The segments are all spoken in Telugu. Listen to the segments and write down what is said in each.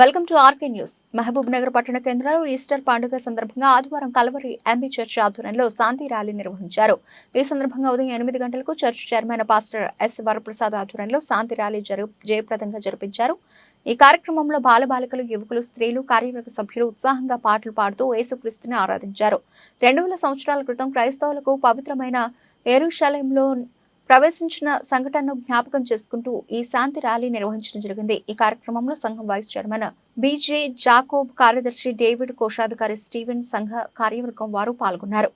Welcome to RK news. Mahabub Nagar పట్టణ కేంద్రంలో ఈస్టర్ పండుగ సందర్భంగా ఆదివారం కలవరి ఎంబీ చర్చ్ ఆధ్వర్యంలో శాంతి ర్యాలీ నిర్వహించారు. ఈ సందర్భంగా ఉదయం ఎనిమిది గంటలకు church chairman pastor S Varaprasad ఆధ్వర్యంలో శాంతి ర్యాలీ జరు జయప్రదంగా జరిపించారు. ఈ కార్యక్రమంలో బాలబాలికలు యువకులు స్త్రీలు కార్యవర్గ సభ్యులు ఉత్సాహంగా పాటలు పాడుతూ యేసుక్రీస్తుని ఆరాధించారు. రెండు వేల సంవత్సరాల క్రితం క్రైస్తవులకు పవిత్రమైన ఎరుషలేంలో ప్రవేశించిన సంఘటనను జ్ఞాపకం చేసుకుంటూ ఈ శాంతి ర్యాలీ నిర్వహించడం జరిగింది. ఈ కార్యక్రమంలో సంఘం vice chairman B J Jacob కార్యదర్శి డేవిడ్ కోశాధికారి స్టీవెన్ సంఘ కార్యవర్గం వారు పాల్గొన్నారు.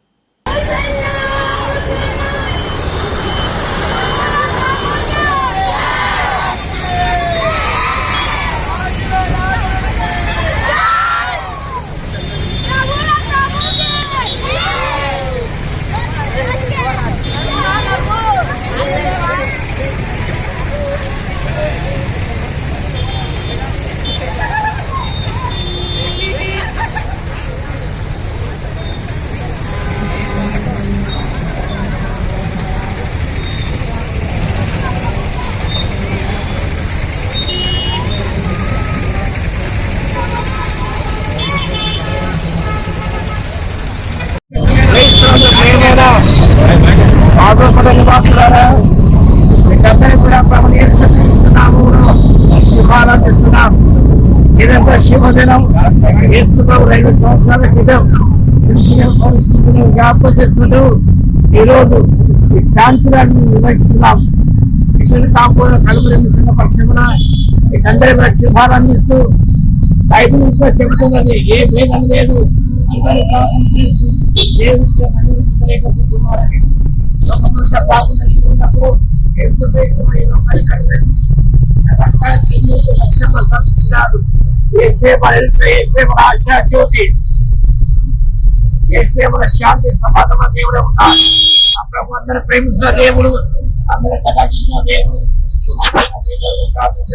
శుభారాధిస్తున్నాం ఇదంతా శుభదినం ఇస్తున్నాం రెండు సంవత్సరాల క్రితం పరిస్థితులను జ్ఞాపకం చేసుకుంటూ ఈరోజు ఈ శాంతిరాన్ని నిర్వహిస్తున్నాం మిషన్ కాంపౌండ్ కలుపుతున్న పక్షమున మీకందరి కూడా శుభాలు అందిస్తూ బైబిల్ ఇంకా చెబుతున్నది ఏ భేదం లేదు అందరూ పాపం చేసి దేవుని చేతని వ్యతిరేకిస్తున్నారని. లోకమంతా పాపం చేసి ఉన్నప్పుడు యేసు క్రీస్తు ఈ లోకాన్ని కనిపించి రక్తాన్ని చిందించి రక్షణ సంధించినాడు. యేసే మన ఎలుక, యేసే మన ఆశా జ్యోతి యేసే మన శాంతి సమాధాన దేవుడే ఉన్నాడు ఆ ప్రభు అందరూ ప్రేమించిన దేవుడు అందరూ కటాక్షించిన దేవుడు అందరూ ప్రార్థన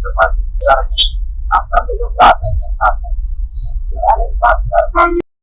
berpati besar, akan berdoa dan yang